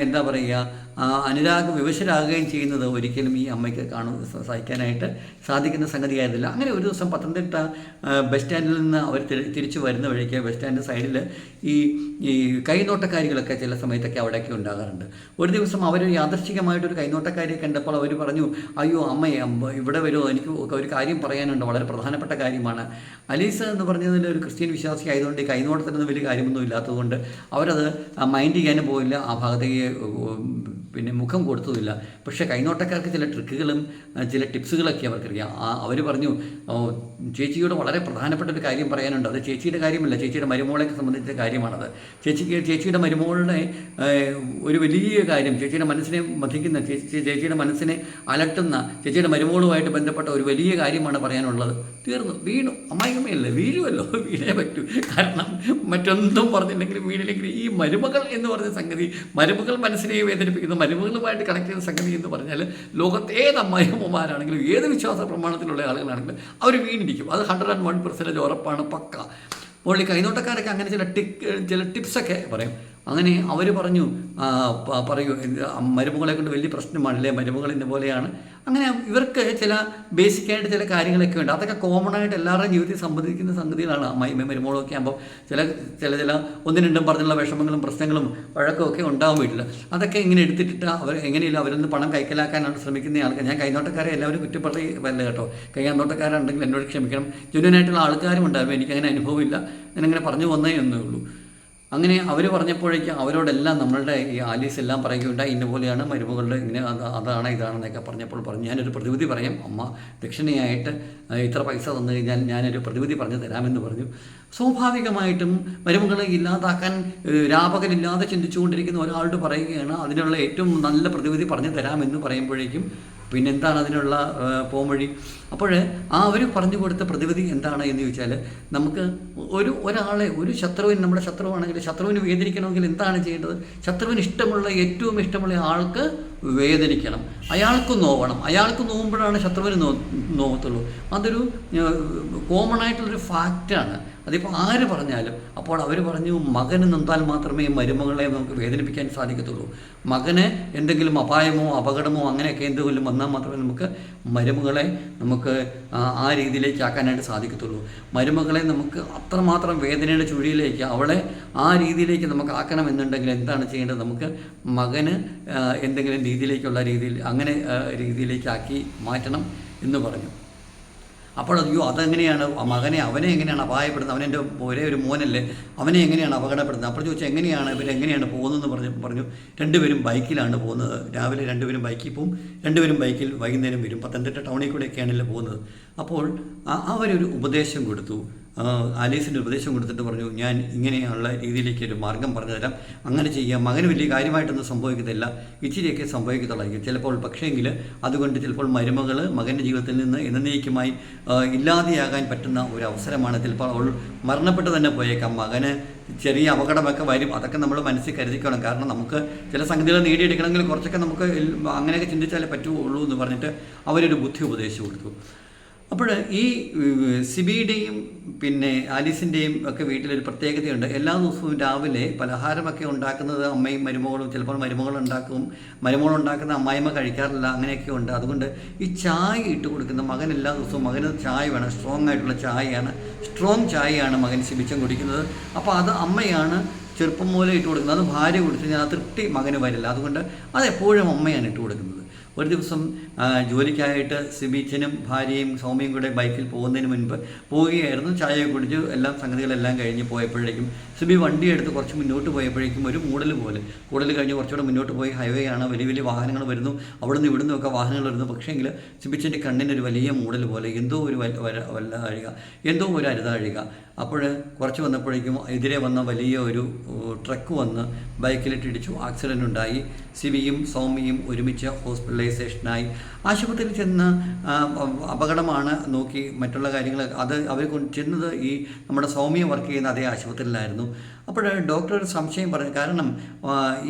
എന്താ പറയുക അനുരാഗ വിവശരാകുകയും ചെയ്യുന്നത് ഒരിക്കലും ഈ അമ്മയ്ക്ക് കാണും സഹിക്കാനായിട്ട് സാധിക്കുന്ന സംഗതിയായിരുന്നില്ല അങ്ങനെ ഒരു ദിവസം പത്തനംതിട്ട ബസ് സ്റ്റാൻഡിൽ നിന്ന് അവർ തിരിച്ചു വരുന്ന വഴിക്ക് ബസ് സ്റ്റാൻഡ് സൈഡിൽ ഈ ഈ കൈനോട്ടക്കാരികളൊക്കെ ചില സമയത്തൊക്കെ അവിടെയൊക്കെ ഉണ്ടാകാറുണ്ട്. ഒരു ദിവസം അവർ യാദർശികമായിട്ടൊരു കൈനോട്ടക്കാരിയെ കണ്ടപ്പോൾ അവർ പറഞ്ഞു അയ്യോ അമ്മയെ അമ്മ ഇവിടെ വരുമോ എനിക്ക് ഒരു കാര്യം പറയാനുണ്ട് വളരെ പ്രധാനപ്പെട്ട കാര്യമാണ്. അലീസ എന്ന് പറഞ്ഞതിൽ ഒരു ക്രിസ്ത്യൻ വിശ്വാസി ആയതുകൊണ്ട് ഈ കൈനോട്ടത്തിനൊന്നും വലിയ കാര്യമൊന്നും ഇല്ലാത്തതുകൊണ്ട് അവരത് മൈൻഡ് ചെയ്യാനും പോയില്ല. ആ ഭാഗത്തേക്ക് പിന്നെ മുഖം കൊടുത്തതുമില്ല പക്ഷേ കൈനോട്ടക്കാർക്ക് ചില ട്രിക്കുകളും ചില ടിപ്സുകളൊക്കെ അവർക്കറിയാം. അവർ പറഞ്ഞു ചേച്ചിയോട് വളരെ പ്രധാനപ്പെട്ട ഒരു കാര്യം പറയാനുണ്ട്. അത് ചേച്ചിയുടെ കാര്യമല്ല ചേച്ചിയുടെ മരുമോളെ സംബന്ധിച്ച കാര്യമാണത്. ചേച്ചിക്ക് ചേച്ചിയുടെ മരുമോളുടെ ഒരു വലിയ കാര്യം ചേച്ചിയുടെ മനസ്സിനെ മധിക്കുന്ന ചേച്ചി ചേച്ചിയുടെ മനസ്സിനെ അലട്ടുന്ന ചേച്ചിയുടെ മരുമോളുമായിട്ട് ബന്ധപ്പെട്ട ഒരു വലിയ കാര്യമാണ് പറയാനുള്ളത്. തീർന്നു. വീണു. അമ്മായിമ്മയല്ലേ വീഴുമല്ലോ <laughs> വീഴേ പറ്റൂ. കാരണം മറ്റൊന്നും പറഞ്ഞില്ലെങ്കിലും വീണില്ലെങ്കിൽ ഈ മരുമകൾ എന്ന് പറഞ്ഞ സംഗതി മരുമകൾ മനസ്സിനെ വേദനിപ്പിക്കുന്ന മരുമകളുമായിട്ട് കണക്ട് ചെയ്യുന്ന സംഗതി എന്ന് പറഞ്ഞാൽ ലോകത്ത് ഏത് അമ്മായിയമ്മമാരാണെങ്കിലും ഏത് വിശ്വാസ പ്രമാണത്തിലുള്ള ആളുകളാണെങ്കിലും അവർ വീണ്ടിരിക്കും അത് ഹൺഡ്രഡ് ആൻഡ് വൺ പെർസെന്റേജ് ഉറപ്പാണ് പക്ക. അപ്പോൾ കൈനോട്ടക്കാരൊക്കെ അങ്ങനെ ചില ടിക് ചില ടിപ്സൊക്കെ പറയും. അങ്ങനെ അവർ പറഞ്ഞു പറയൂ മരുമകളെ കൊണ്ട് വലിയ പ്രശ്നമാണല്ലേ? മരുമകൾ ഇന്ന പോലെയാണ്. അങ്ങനെ ഇവർക്ക് ചില ബേസിക്കായിട്ട് ചില കാര്യങ്ങളൊക്കെ ഉണ്ട്. അതൊക്കെ കോമൺ ആയിട്ട് എല്ലാവരുടെയും ജീവിതത്തിൽ സംബന്ധിക്കുന്ന സംഗതികളാണ്. അമ്മയും മരുമോളൊക്കെ ആകുമ്പോൾ ചില ചില ചില ഒന്നും രണ്ടും പറഞ്ഞുള്ള വിഷമങ്ങളും പ്രശ്നങ്ങളും വഴക്കമൊക്കെ ഒക്കെ വീട്ടിൽ. അതൊക്കെ ഇങ്ങനെ എടുത്തിട്ടിട്ട് അവർ എങ്ങനെയില്ല അവരൊന്ന് പണം കൈക്കലാക്കാനാണ് ശ്രമിക്കുന്ന ആൾക്കാർ. ഞാൻ കൈനോട്ടക്കാരെ എല്ലാവരും കുറ്റപ്പെടുകയല്ല കേട്ടോ. കൈനോട്ടക്കാരുണ്ടെങ്കിൽ എന്നോട് ക്ഷമിക്കണം. ജനുവനായിട്ടുള്ള ആൾക്കാരും ഉണ്ടാവും എനിക്കങ്ങനെ അനുഭവമില്ല. ഞാനങ്ങനെ പറഞ്ഞു വന്നേ എന്നേ ഉള്ളൂ. അങ്ങനെ അവർ പറഞ്ഞപ്പോഴേക്കും അവരോടെല്ലാം നമ്മളുടെ ഈ ആലീസ് എല്ലാം പറയുകയുണ്ടായി. ഇന്ന പോലെയാണ് മരുമകളുടെ ഇങ്ങനെ അത് അതാണ് ഇതാണെന്നൊക്കെ പറഞ്ഞപ്പോൾ പറഞ്ഞു ഞാനൊരു പ്രതിവിധി പറയും അമ്മ ദക്ഷിണയായിട്ട് ഇത്ര പൈസ തന്നു കഴിഞ്ഞാൽ ഞാനൊരു പ്രതിവിധി പറഞ്ഞു തരാമെന്ന് പറഞ്ഞു. സ്വാഭാവികമായിട്ടും മരുമകളെ ഇല്ലാതാക്കാൻ രാപകരില്ലാതെ ചിന്തിച്ചുകൊണ്ടിരിക്കുന്ന ഒരാളോട് പറയുകയാണ് അതിനുള്ള ഏറ്റവും നല്ല പ്രതിവിധി പറഞ്ഞു തരാമെന്ന് പറയുമ്പോഴേക്കും പിന്നെ എന്താണ് അതിനുള്ള പോംവഴി? അപ്പോൾ ആ അവർ പറഞ്ഞു കൊടുത്ത പ്രതിവിധി എന്താണ് എന്ന് ചോദിച്ചാൽ നമുക്ക് ഒരു ഒരാളെ ഒരു ശത്രുവിന് നമ്മുടെ ശത്രുവാണെങ്കിൽ ശത്രുവിന് വേദനിക്കണമെങ്കിൽ എന്താണ് ചെയ്യേണ്ടത്? ശത്രുവിന് ഇഷ്ടമുള്ള ഏറ്റവും ഇഷ്ടമുള്ള ആൾക്ക് വേദനിക്കണം. അയാൾക്ക് നോവണം. അയാൾക്ക് നോവുമ്പോഴാണ് ശത്രുവിന് നോ നോവത്തുള്ളൂ. അതൊരു കോമൺ ആയിട്ടുള്ളൊരു ഫാക്റ്റാണ് അതിപ്പോൾ ആര് പറഞ്ഞാലും അപ്പോൾ അവർ പറഞ്ഞു മകന് നൊന്താൽ മാത്രമേ മരുമകളെ നമുക്ക് വേദനിപ്പിക്കാൻ സാധിക്കത്തുള്ളൂ. മകനെ എന്തെങ്കിലും അപായമോ അപകടമോ അങ്ങനെയൊക്കെ എന്തെങ്കിലും വന്നാൽ മാത്രമേ നമുക്ക് മരുമകളെ നമുക്ക് ആ, രീതിയിലേക്ക് ആക്കാനായിട്ട് സാധിക്കത്തുള്ളൂ. മരുമകളെ നമുക്ക് അത്രമാത്രം വേദനയുടെ ചുഴിയിലേക്ക് അവളെ ആ രീതിയിലേക്ക് നമുക്ക് ആക്കണം എന്നുണ്ടെങ്കിൽ എന്താണ് ചെയ്യേണ്ടത്? നമുക്ക് മകന് എന്തെങ്കിലും രീതിയിലേക്കുള്ള രീതിയിൽ അങ്ങനെ രീതിയിലേക്കാക്കി മാറ്റണം എന്ന് പറഞ്ഞു. അപ്പോൾ അയ്യോ അതെങ്ങനെയാണ്? മകനെ അവനെ എങ്ങനെയാണ് അപായപ്പെടുന്നത്? അവനെന്റെ ഒരേ ഒരു മോനല്ലേ അവനെ എങ്ങനെയാണ് അപകടപ്പെടുന്നത്? അപ്പോൾ ചോദിച്ചാൽ എങ്ങനെയാണ് ഇവരെങ്ങനെയാണ് പോകുന്നതെന്ന് പറഞ്ഞു പറഞ്ഞു രണ്ടുപേരും ബൈക്കിലാണ് പോകുന്നത്. രാവിലെ രണ്ടുപേരും ബൈക്കിൽ പോവും. രണ്ടുപേരും ബൈക്കിൽ വൈകുന്നേരം വരും. പത്തനംതിട്ട ടൗണിൽ കൂടെയൊക്കെയാണല്ലോ പോകുന്നത്. അപ്പോൾ അവരൊരു ഉപദേശം കൊടുത്തു. ആ, ആലീസിന് ഉപദേശം കൊടുത്തിട്ട് പറഞ്ഞു ഞാൻ ഇങ്ങനെയുള്ള രീതിയിലേക്ക് ഒരു മാർഗം പറഞ്ഞു തരാം അങ്ങനെ ചെയ്യാം. മകന് വലിയ കാര്യമായിട്ടൊന്നും സംഭവിക്കത്തില്ല. ഇച്ചിരിയൊക്കെ സംഭവിക്കത്തുള്ളായിരിക്കും. ചിലപ്പോൾ പക്ഷേങ്കിൽ അതുകൊണ്ട് ചിലപ്പോൾ മരുമകൾ മകന്റെ ജീവിതത്തിൽ നിന്ന് എന്നേക്കുമായി ഇല്ലാതെയാകാൻ പറ്റുന്ന ഒരു അവസരമാണ്. ചിലപ്പോൾ അവൾ മരണപ്പെട്ട് തന്നെ പോയേക്കാം. മകന് ചെറിയ അപകടമൊക്കെ വരും. അതൊക്കെ നമ്മൾ മനസ്സിൽ കരുതിക്കണം. കാരണം നമുക്ക് ചില സംഗതികൾ നേടിയെടുക്കണമെങ്കിൽ കുറച്ചൊക്കെ നമുക്ക് അങ്ങനെയൊക്കെ ചിന്തിച്ചാലേ പറ്റുള്ളൂ എന്ന് പറഞ്ഞിട്ട് അവരൊരു ബുദ്ധി ഉപദേശിച്ചു കൊടുത്തു. അപ്പോൾ ഈ സിബിയുടെയും പിന്നെ ആലീസിന്റെയും ഒക്കെ വീട്ടിലൊരു പ്രത്യേകതയുണ്ട്. എല്ലാ ദിവസവും രാവിലെ പലഹാരമൊക്കെ ഉണ്ടാക്കുന്നത് അമ്മയും മരുമകളും ചിലപ്പോൾ മരുമകൾ ഉണ്ടാക്കും. മരുമകൾ ഉണ്ടാക്കുന്ന അമ്മായിമ്മ കഴിക്കാറില്ല അങ്ങനെയൊക്കെ ഉണ്ട്. അതുകൊണ്ട് ഈ ചായ ഇട്ട് കൊടുക്കുന്ന മകൻ എല്ലാ ദിവസവും മകന് ചായ വേണം. സ്ട്രോങ് ആയിട്ടുള്ള ചായയാണ്. സ്ട്രോങ് ചായയാണ് മകൻ ശിബിച്ചം കുടിക്കുന്നത്. അപ്പോൾ അത് അമ്മയാണ് ചെറുപ്പം മൂലം ഇട്ട് കൊടുക്കുന്നത്. അത് ഭാര്യ കുടിച്ച് കഴിഞ്ഞാൽ ആ തൃപ്തി മകന് വരില്ല. അതുകൊണ്ട് അതെപ്പോഴും അമ്മയാണ് ഇട്ട് കൊടുക്കുന്നത്. ഒരു ദിവസം ജോലിക്കായിട്ട് സിബീച്ചനും ഭാര്യയും സൗമ്യയും കൂടെ ബൈക്കിൽ പോകുന്നതിന് മുൻപ് പോവുകയായിരുന്നു. ചായ കുടിച്ച് എല്ലാം സംഗതികളെല്ലാം കഴിഞ്ഞ് പോയപ്പോഴേക്കും സിബി വണ്ടി എടുത്ത് കുറച്ച് മുന്നോട്ട് പോയപ്പോഴേക്കും ഒരു മൂടൽ പോലെ. കൂടൽ കഴിഞ്ഞ് കുറച്ചുകൂടെ മുന്നോട്ട് പോയി ഹൈവേ ആണ് വലിയ വലിയ വാഹനങ്ങൾ വരുന്നു. അവിടെ നിന്ന് ഇവിടുന്ന് ഒക്കെ വാഹനങ്ങൾ വരുന്നു. പക്ഷേങ്കിൽ സിബിച്ചന്റെ കണ്ണിന് ഒരു വലിയ മൂടൽ പോലെ. എന്തോ ഒരു വല്ല വല്ല അഴുക. എന്തോ ഒരു അരുതാഴുക അപ്പോൾ കുറച്ച് വന്നപ്പോഴേക്കും എതിരെ വന്ന വലിയ ഒരു ട്രക്ക് വന്ന് ബൈക്കിലിട്ട് ഇടിച്ചു ആക്സിഡന്റ് ഉണ്ടായി സിബിയും സൗമ്യയും ഒരുമിച്ച് ഹോസ്പിറ്റലൈസേഷനായി. ആശുപത്രിയിൽ ചെന്ന് അപകടമാണ് നോക്കി മറ്റുള്ള കാര്യങ്ങൾ അത് അവർ ചെന്നത് ഈ നമ്മുടെ സൗമ്യ വർക്ക് ചെയ്യുന്ന അതേ ആശുപത്രിയിലായിരുന്നു. അപ്പോൾ ഡോക്ടർ ഒരു സംശയം പറഞ്ഞു. കാരണം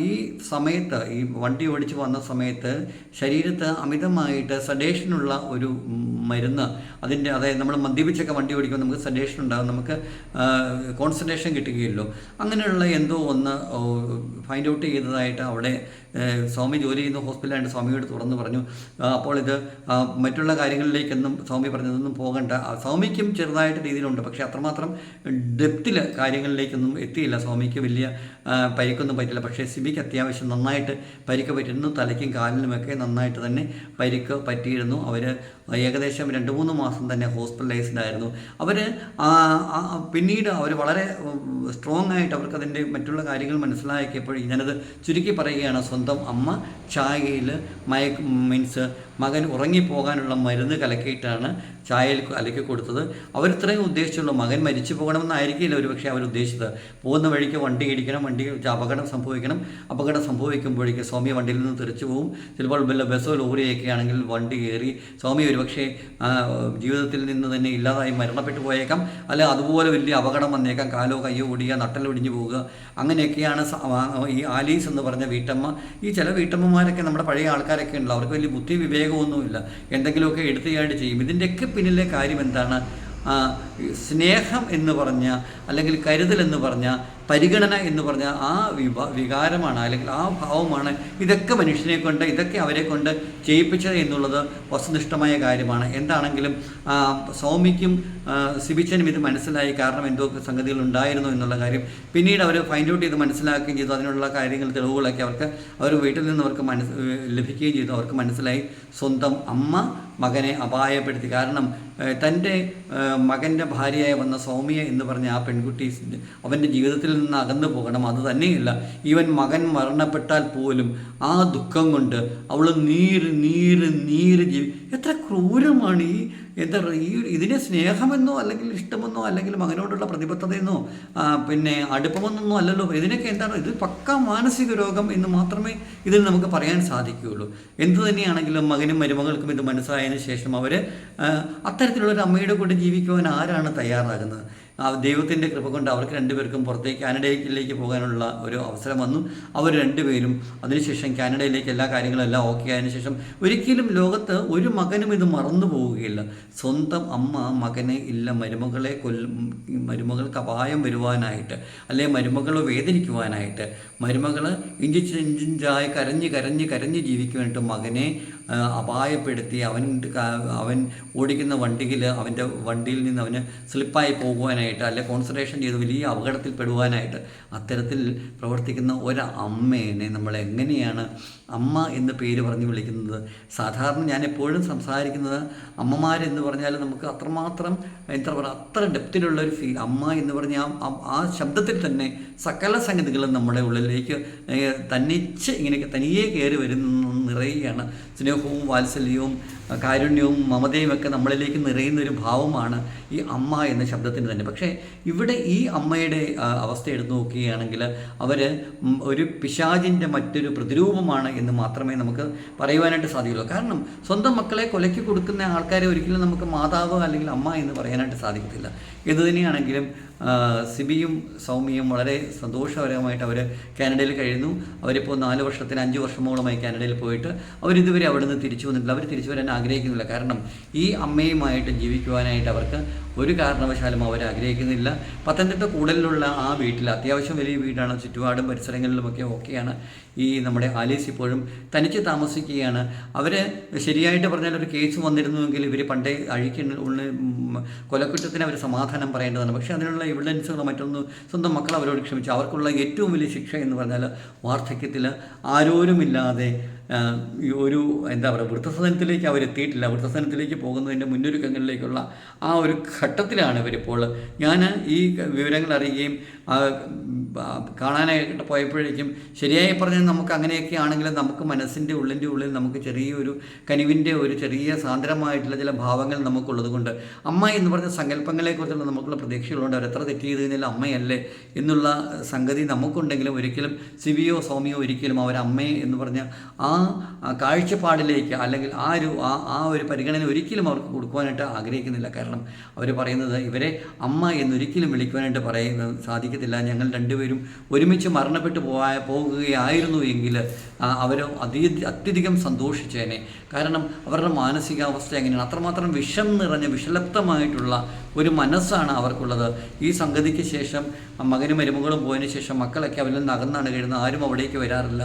ഈ സമയത്ത് ഈ വണ്ടി ഓടിച്ച് വന്ന സമയത്ത് ശരീരത്ത് അമിതമായിട്ട് സഡേഷനുള്ള ഒരു മരുന്ന് അതിന്റെ അതായത് നമ്മൾ മദ്യപിച്ചൊക്കെ വണ്ടി ഓടിക്കുമ്പോൾ നമുക്ക് സഡേഷൻ ഉണ്ടാകും നമുക്ക് കോൺസെൻട്രേഷൻ കിട്ടുകയില്ലോ. അങ്ങനെയുള്ള എന്തോ ഒന്ന് ഫൈൻഡ് ഔട്ട് ചെയ്തതായിട്ട് അവിടെ സ്വാമി ജോലി ചെയ്യുന്ന ഹോസ്പിറ്റലായിട്ട് സ്വാമിയോട് തുറന്ന് പറഞ്ഞു. അപ്പോൾ ഇത് മറ്റുള്ള കാര്യങ്ങളിലേക്കൊന്നും സ്വാമി പറഞ്ഞതൊന്നും പോകണ്ട. സ്വാമിക്കും ചെറുതായിട്ട് രീതിയിലുണ്ട്. പക്ഷേ അത്രമാത്രം ഡെപ്തിൽ കാര്യങ്ങളിലേക്കൊന്നും എത്തിയില്ല. സ്വാമിക്ക് വലിയ പരിക്കൊന്നും പറ്റില്ല. പക്ഷേ സിബിക്ക് അത്യാവശ്യം നന്നായിട്ട് പരിക്ക് പറ്റിയിരുന്നു. തലയ്ക്കും കാലിനുമൊക്കെ നന്നായിട്ട് തന്നെ പരിക്ക് പറ്റിയിരുന്നു. അവർ ഏകദേശം രണ്ട് മൂന്ന് മാസം തന്നെ ഹോസ്പിറ്റലൈസ്ഡ് ആയിരുന്നു. അവർ പിന്നീട് അവർ വളരെ സ്ട്രോങ് ആയിട്ട് അവർക്ക് അതിന്റെ മറ്റുള്ള കാര്യങ്ങൾ മനസ്സിലാക്കിയപ്പോൾ ഞാനത് ചുരുക്കി പറയുകയാണ്. സ്വന്തം അമ്മ ചായയിൽ മയക്ക് മീൻസ് മകൻ ഉറങ്ങിപ്പോകാനുള്ള മരുന്ന് കലക്കിയിട്ടാണ് ചായയിൽ അലക്കി കൊടുത്തത്. അവരിത്രയും ഉദ്ദേശിച്ചുള്ളൂ. മകൻ മരിച്ചു പോകണമെന്നായിരിക്കില്ല ഒരു പക്ഷേ അവരുദ്ദേശിച്ചത് പോകുന്ന വഴിക്ക് വണ്ടി ഇടിക്കണം വണ്ടി അപകടം സംഭവിക്കണം. അപകടം സംഭവിക്കുമ്പോഴേക്കും സ്വാമി വണ്ടിയിൽ നിന്ന് തെറിച്ചു പോകും ചിലപ്പോൾ വല്ല ബസ്സോ ലോറിയൊക്കെ ആണെങ്കിൽ വണ്ടി കയറി സ്വാമി ഒരുപക്ഷെ ജീവിതത്തിൽ നിന്ന് തന്നെ ഇല്ലാതായി മരണപ്പെട്ടു പോയേക്കാം. അല്ല അതുപോലെ വലിയ അപകടം വന്നേക്കാം. കാലോ കയ്യോ ഒടിയുക നട്ടലൊടിഞ്ഞു പോവുക. അങ്ങനെയൊക്കെയാണ് ഈ ആലീസ് എന്ന് പറഞ്ഞ വീട്ടമ്മ. ഈ ചില വീട്ടമ്മമാരൊക്കെ നമ്മുടെ പഴയ ആൾക്കാരൊക്കെ ഉണ്ടല്ലോ. അവർക്ക് വലിയ ബുദ്ധി വിവേകമൊന്നുമില്ല എന്തെങ്കിലുമൊക്കെ എടുത്തുചാണ്ട് ചെയ്യും. ഇതിന്റെയൊക്കെ പിന്നിലെ കാര്യം എന്താണ് സ്നേഹം എന്ന് പറഞ്ഞ അല്ലെങ്കിൽ കരുതൽ എന്ന് പറഞ്ഞ പരിഗണന എന്ന് പറഞ്ഞ ആ വികാരമാണ് അല്ലെങ്കിൽ ആ ഭാവമാണ് ഇതൊക്കെ മനുഷ്യനെ കൊണ്ട് ഇതൊക്കെ അവരെ കൊണ്ട് ചെയ്യിപ്പിച്ചത് എന്നുള്ളത് വസ്തുനിഷ്ഠമായ കാര്യമാണ്. എന്താണെങ്കിലും സൗമിക്കും സിബിച്ചനും ഇത് മനസ്സിലായി കാരണം എന്തോ സംഗതികൾ ഉണ്ടായിരുന്നു എന്നുള്ള കാര്യം. പിന്നീട് അവർ ഫൈൻഡ് ഔട്ട് ചെയ്ത് മനസ്സിലാക്കുകയും ചെയ്തു. അതിനുള്ള കാര്യങ്ങൾ തെളിവുകളൊക്കെ അവർക്ക് അവർ വീട്ടിൽ നിന്ന് അവർക്ക് മനസ്സ് ലഭിക്കുകയും ചെയ്തു. അവർക്ക് മനസ്സിലായി. സ്വന്തം അമ്മ മകനെ അപായപ്പെടുത്തി. കാരണം തന്റെ മകന്റെ ഭാര്യയായി വന്ന സൗമ്യ എന്ന് പറഞ്ഞ ആ പെൺകുട്ടി അവന്റെ ജീവിതത്തിൽ നിന്ന് അകന്നു പോകണം. അത് തന്നെയില്ല ഈവൻ മകൻ മരണപ്പെട്ടാൽ പോലും ആ ദുഃഖം കൊണ്ട് അവൾ നീര് നീര് നീര് ജീവി എത്ര ക്രൂരമാണ് ഈ എന്താ ഈ ഇതിനെ സ്നേഹമെന്നോ അല്ലെങ്കിൽ ഇഷ്ടമെന്നോ അല്ലെങ്കിൽ മകനോടുള്ള പ്രതിബദ്ധതയെന്നോ പിന്നെ അടുപ്പമെന്നൊന്നും അല്ലല്ലോ. ഇതിനൊക്കെ എന്താണ്? ഇത് പക്ക മാനസിക രോഗം എന്ന് മാത്രമേ ഇതിൽ നമുക്ക് പറയാൻ സാധിക്കുകയുള്ളൂ. എന്തു തന്നെയാണെങ്കിലും മകനും മരുമകൾക്കും ഇത് മനസ്സായതിനു ശേഷം അവർ അത്തരത്തിലുള്ള ഒരു അമ്മയുടെ കൂടെ ജീവിക്കുവാൻ ആരാണ് തയ്യാറാകുന്നത്? ദൈവത്തിന്റെ കൃപ കൊണ്ട് അവർക്ക് രണ്ടുപേർക്കും പുറത്തേക്ക് കാനഡയിലേക്ക് പോകാനുള്ള ഒരു അവസരം വന്നു. അവർ രണ്ടുപേരും അതിനുശേഷം കാനഡയിലേക്ക് എല്ലാ കാര്യങ്ങളും എല്ലാം ഓക്കെ ആയതിനു ശേഷം ഒരിക്കലും ലോകത്ത് ഒരു മകനും ഇത് മറന്നു പോവുകയില്ല. സ്വന്തം അമ്മ മകനെ ഇല്ല മരുമകളെ കൊല്ല മരുമകൾക്ക് അപായം വരുവാനായിട്ട് അല്ലെ മരുമകളെ വേദനിക്കുവാനായിട്ട് മരുമകൾ ഇഞ്ചിച്ചിഞ്ചിഞ്ചായി കരഞ്ഞ് കരഞ്ഞ് കരഞ്ഞ് ജീവിക്കുവാനായിട്ട് മകനെ അപായപ്പെടുത്തി അവൻ അവൻ ഓടിക്കുന്ന വണ്ടിയിൽ അവന്റെ വണ്ടിയിൽ നിന്ന് അവന് സ്ലിപ്പായി പോകുവാനായിട്ട് അല്ലെ കോൺസെൻട്രേഷൻ ചെയ്ത് വലിയ അപകടത്തിൽ പെടുവാനായിട്ട് അത്തരത്തിൽ പ്രവർത്തിക്കുന്ന ഒരു നമ്മൾ എങ്ങനെയാണ് അമ്മ എന്ന് പേര് പറഞ്ഞ് വിളിക്കുന്നത്. സാധാരണ ഞാൻ എപ്പോഴും സംസാരിക്കുന്നത് അമ്മമാരെന്ന് പറഞ്ഞാൽ നമുക്ക് അത്രമാത്രം എന്താ പറയുക അത്ര ഡെപ്തിലുള്ള ഒരു ഫീൽ അമ്മ എന്ന് പറഞ്ഞാൽ ആ- ശബ്ദത്തിൽ തന്നെ സകല സംഗതികളും നമ്മുടെ ഉള്ളിലേക്ക് തന്നിച്ച് ഇങ്ങനെ തനിയെ കയറി വരുന്ന നിറയുകയാണ്. സ്നേഹവും വാത്സല്യവും കാരുണ്യവും മമതയും ഒക്കെ നമ്മളിലേക്ക് നിറയുന്ന ഒരു ഭാവമാണ് ഈ അമ്മ എന്ന ശബ്ദത്തിന് തന്നെ. പക്ഷേ ഇവിടെ ഈ അമ്മയുടെ അവസ്ഥ എടുത്തു നോക്കുകയാണെങ്കിൽ അവർ ഒരു പിശാചിന്റെ മറ്റൊരു പ്രതിരൂപമാണ് എന്ന് മാത്രമേ നമുക്ക് പറയുവാനായിട്ട് സാധിക്കുള്ളൂ. കാരണം സ്വന്തം മക്കളെ കൊലയ്ക്ക് കൊടുക്കുന്ന ആൾക്കാരെ ഒരിക്കലും നമുക്ക് മാതാവ് അല്ലെങ്കിൽ അമ്മ എന്ന് പറയാനായിട്ട് സാധിക്കത്തില്ല. എന്തു തന്നെയാണെങ്കിലും സിബിയും സൗമ്യയും വളരെ സന്തോഷകരമായിട്ട് അവർ കാനഡയിൽ കഴിയുന്നു. അവരിപ്പോൾ നാല് വർഷത്തിന് അഞ്ച് വർഷമോളമായി കാനഡയിൽ പോയിട്ട് അവരിതുവരെ അവിടെ നിന്ന് തിരിച്ചു വന്നിട്ടില്ല. അവർ തിരിച്ചു വരാൻ ആഗ്രഹിക്കുന്നില്ല. കാരണം ഈ അമ്മയുമായിട്ട് ജീവിക്കുവാനായിട്ട് അവർക്ക് ഒരു കാരണവശാലും അവർ ആഗ്രഹിക്കുന്നില്ല. പത്തനംതിട്ട കൂടുതലുള്ള ആ വീട്ടിൽ അത്യാവശ്യം വലിയ വീടാണ്. ചുറ്റുപാടും പരിസരങ്ങളിലുമൊക്കെ ഓക്കെയാണ്. ഈ നമ്മുടെ ആലീസ് ഇപ്പോഴും തനിച്ച് താമസിക്കുകയാണ്. അവർ ശരിയായിട്ട് പറഞ്ഞാൽ ഒരു കേസ് വന്നിരുന്നുവെങ്കിൽ ഇവർ പണ്ടേ അഴിക്കുന്ന ഉള്ളിൽ കൊലക്കുറ്റത്തിന് അവർ സമാധാനം പറയേണ്ടതാണ്. പക്ഷേ അതിനുള്ള എവിഡൻസുകളോ മറ്റൊന്ന് സ്വന്തം മക്കൾ അവരോട് ക്ഷമിച്ചു. അവർക്കുള്ള ഏറ്റവും വലിയ ശിക്ഷ എന്ന് പറഞ്ഞാൽ വാർദ്ധക്യത്തിൽ ആരോരുമില്ലാതെ ഒരു എന്താ പറയുക വൃദ്ധസദനത്തിലേക്ക് അവരെത്തിയിട്ടില്ല വൃദ്ധസദനത്തിലേക്ക് പോകുന്നതിന്റെ മുന്നൊരുക്കങ്ങളിലേക്കുള്ള ആ ഒരു ഘട്ടത്തിലാണ് ഇവരിപ്പോൾ. ഞാൻ ഈ വിവരങ്ങൾ അറിയുകയും കാണാനായിട്ട് പോയപ്പോഴേക്കും ശരിയായി പറഞ്ഞാൽ നമുക്ക് അങ്ങനെയൊക്കെ ആണെങ്കിലും നമുക്ക് മനസ്സിന്റെ ഉള്ളിന്റെ ഉള്ളിൽ നമുക്ക് ചെറിയൊരു കനിവിന്റെ ഒരു ചെറിയ സാന്ദ്രമായിട്ടുള്ള ചില ഭാവങ്ങൾ നമുക്കുള്ളത് കൊണ്ട് അമ്മ എന്ന് പറഞ്ഞ സങ്കല്പങ്ങളെക്കുറിച്ചുള്ള നമുക്കുള്ള പ്രതീക്ഷകളുണ്ട്. അവർ എത്ര തെറ്റ് ചെയ്ത് കഴിഞ്ഞാൽ അമ്മയല്ലേ എന്നുള്ള സംഗതി നമുക്കുണ്ടെങ്കിലും ഒരിക്കലും സിവിയോ സൗമ്യോ ഒരിക്കലും അവർ അമ്മയെ എന്ന് പറഞ്ഞ ആ കാഴ്ചപ്പാടിലേക്ക് അല്ലെങ്കിൽ ആ ഒരു ആ ആ ഒരു പരിഗണന ഒരിക്കലും അവർക്ക് കൊടുക്കുവാനായിട്ട് ആഗ്രഹിക്കുന്നില്ല. കാരണം അവർ പറയുന്നത് ഇവരെ അമ്മ എന്നൊരിക്കലും വിളിക്കുവാനായിട്ട് പറയുന്നത് സാധിക്കത്തില്ല ഞങ്ങൾ രണ്ടുപേരും ഒരുമിച്ച് മരണപ്പെട്ടു പോവാ പോകുകയായിരുന്നു എങ്കിൽ അവർ അതി അത്യധികം സന്തോഷിച്ചേനെ. കാരണം അവരുടെ മാനസികാവസ്ഥ എങ്ങനെയാണ്? അത്രമാത്രം വിഷം നിറഞ്ഞ വിഷലപ്തമായിട്ടുള്ള ഒരു മനസ്സാണ് അവർക്കുള്ളത്. ഈ സംഗതിക്ക് ശേഷം മകനും മരുമകളും പോയതിനു ശേഷം മക്കളൊക്കെ അവരിൽ നിന്ന് അകന്നാണ് കഴിയുന്നത് ആരും അവിടേക്ക് വരാറില്ല.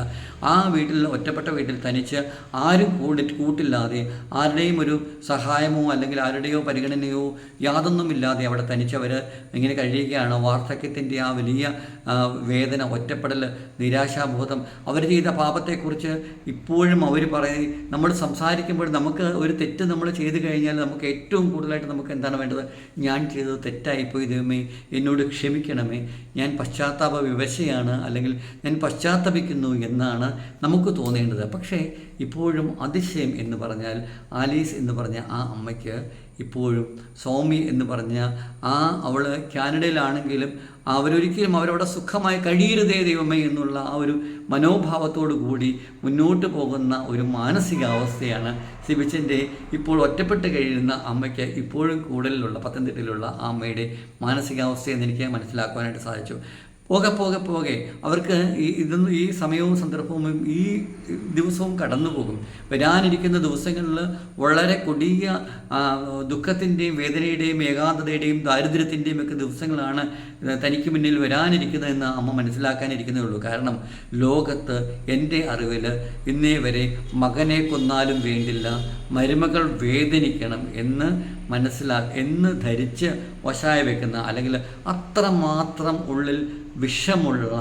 ആ വീട്ടിൽ ഒറ്റപ്പെട്ട വീട്ടിൽ തനിച്ച് ആരും കൂടി കൂട്ടില്ലാതെ ആരുടെയും ഒരു സഹായമോ അല്ലെങ്കിൽ ആരുടെയോ പരിഗണനയോ യാതൊന്നുമില്ലാതെ അവിടെ തനിച്ച് അവർ ഇങ്ങനെ കഴിയുകയാണ്. വാർദ്ധക്യത്തിന്റെ ആ വലിയ വേദന ഒറ്റപ്പെടൽ നിരാശാബോധം അവർ ചെയ്ത പാപത്തെക്കുറിച്ച് ഇപ്പോഴും അവർ പറയും. നമ്മൾ സംസാരിക്കുമ്പോൾ നമുക്ക് ഒരു തെറ്റ് നമ്മൾ ചെയ്തു കഴിഞ്ഞാൽ നമുക്ക് ഏറ്റവും കൂടുതലായിട്ട് നമുക്ക് എന്താണ് വേണ്ടത്? ഞാൻ ചെയ്തത് തെറ്റായിപ്പോയി ദൈവമേ എന്നോട് ക്ഷമിക്കണമേ. ഞാൻ പശ്ചാത്താപ വിവശയാണ് അല്ലെങ്കിൽ ഞാൻ പശ്ചാത്തപിക്കുന്നു എന്നാണ് നമുക്ക് തോന്നേണ്ടത്. പക്ഷേ ഇപ്പോഴും അതിശയം എന്ന് പറഞ്ഞാൽ ആലീസ് എന്ന് പറഞ്ഞ ആ അമ്മയ്ക്ക് ഇപ്പോഴും സൗമി എന്ന് പറഞ്ഞ ആ അവൾ കാനഡയിലാണെങ്കിലും അവരൊരിക്കലും അവരവിടെ സുഖമായി കഴിയരുതേ ദൈവമേ എന്നുള്ള ആ ഒരു മനോഭാവത്തോടു കൂടി മുന്നോട്ട് പോകുന്ന ഒരു മാനസികാവസ്ഥയാണ് സിബിച്ചന്റെ ഇപ്പോൾ ഒറ്റപ്പെട്ട് കഴിയുന്ന അമ്മയ്ക്ക് ഇപ്പോഴും കൂടുതലുള്ള പത്തനംതിട്ടയിലുള്ള ആ അമ്മയുടെ മാനസികാവസ്ഥയെന്ന് എനിക്ക് മനസ്സിലാക്കുവാനായിട്ട് സാധിച്ചു. പോകെ പോകെ പോകെ. അവർക്ക് ഈ ഇതൊന്നും ഈ സമയവും സന്ദർഭവും ഈ ദിവസവും കടന്നു പോകും. വരാനിരിക്കുന്ന ദിവസങ്ങളിൽ വളരെ കൊടിയ ദുഃഖത്തിന്റെയും വേദനയുടെയും ഏകാന്തതയുടെയും ദാരിദ്ര്യത്തിന്റെയും ഒക്കെ ദിവസങ്ങളാണ് തനിക്ക് മുന്നിൽ വരാനിരിക്കുന്നതെന്ന് അമ്മ മനസ്സിലാക്കാനിരിക്കുന്നേ ഉള്ളൂ. കാരണം ലോകത്ത് എന്റെ അറിവിൽ ഇന്നേ വരെ മകനെ കൊന്നാലും വേണ്ടില്ല മരുമകൾ വേദനിക്കണം എന്ന് മനസ്സിലാ എന്ന് ധരിച്ച് വശായ വെക്കുന്ന അല്ലെങ്കിൽ അത്രമാത്രം ഉള്ളിൽ വിഷമുള്ള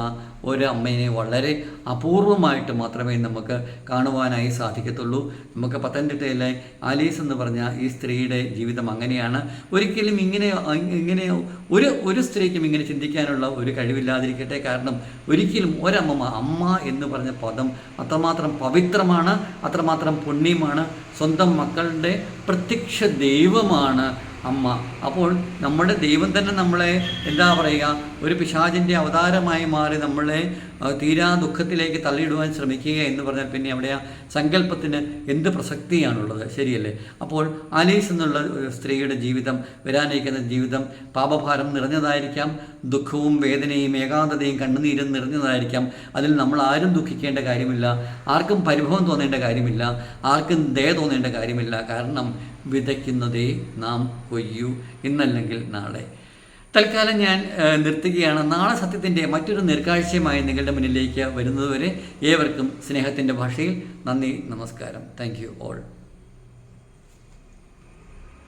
ഒരമ്മയെ വളരെ അപൂർവമായിട്ട് മാത്രമേ നമുക്ക് കാണുവാനായി സാധിക്കത്തുള്ളൂ. നമുക്ക് പത്തനംതിട്ടയിലെ ആലീസ് എന്ന് പറഞ്ഞ ഈ സ്ത്രീയുടെ ജീവിതം അങ്ങനെയാണ്. ഒരിക്കലും ഇങ്ങനെ ഇങ്ങനെ ഒരു ഒരു സ്ത്രീക്കും ഇങ്ങനെ ചിന്തിക്കാനുള്ള ഒരു കഴിവില്ലാതിരിക്കട്ടെ. കാരണം ഒരിക്കലും ഒരമ്മ അമ്മ എന്ന് പറഞ്ഞ പദം അത്രമാത്രം പവിത്രമാണ് അത്രമാത്രം പുണ്യമാണ്. സ്വന്തം മക്കളുടെ പ്രത്യക്ഷ ദൈവമാണ് അമ്മ. അപ്പോൾ നമ്മുടെ ദൈവം തന്നെ നമ്മളെ എന്താ പറയുക ഒരു പിശാചിന്റെ അവതാരമായി മാറി നമ്മളെ തീരാ ദുഃഖത്തിലേക്ക് തള്ളിയിടുവാൻ ശ്രമിക്കുക എന്ന് പറഞ്ഞാൽ പിന്നെ അവിടെ ആ സങ്കല്പത്തിന് എന്ത് പ്രസക്തിയാണുള്ളത്? ശരിയല്ലേ? അപ്പോൾ ആലീസ് എന്നുള്ള ഒരു സ്ത്രീയുടെ ജീവിതം വരാനിരിക്കുന്ന ജീവിതം പാപഭാരം നിറഞ്ഞതായിരിക്കാം ദുഃഖവും വേദനയും ഏകാന്തതയും കണ്ണുനീരും നിറഞ്ഞതായിരിക്കാം. അതിൽ നമ്മൾ ആരും ദുഃഖിക്കേണ്ട കാര്യമില്ല ആർക്കും പരിഭവം തോന്നേണ്ട കാര്യമില്ല ആർക്കും ദയ തോന്നേണ്ട കാര്യമില്ല. കാരണം വിതയ്ക്കുന്നതേ നാം കൊയ്യൂ ഇന്നല്ലെങ്കിൽ നാളെ. തൽക്കാലം ഞാൻ നിർത്തുകയാണ്. നാളെ സത്യത്തിന്റെ മറ്റൊരു നേർക്കാഴ്ചയുമായി നിങ്ങളുടെ മുന്നിലേക്ക് വരുന്നതുവരെ ഏവർക്കും സ്നേഹത്തിന്റെ ഭാഷയിൽ നന്ദി നമസ്കാരം. Thank you all.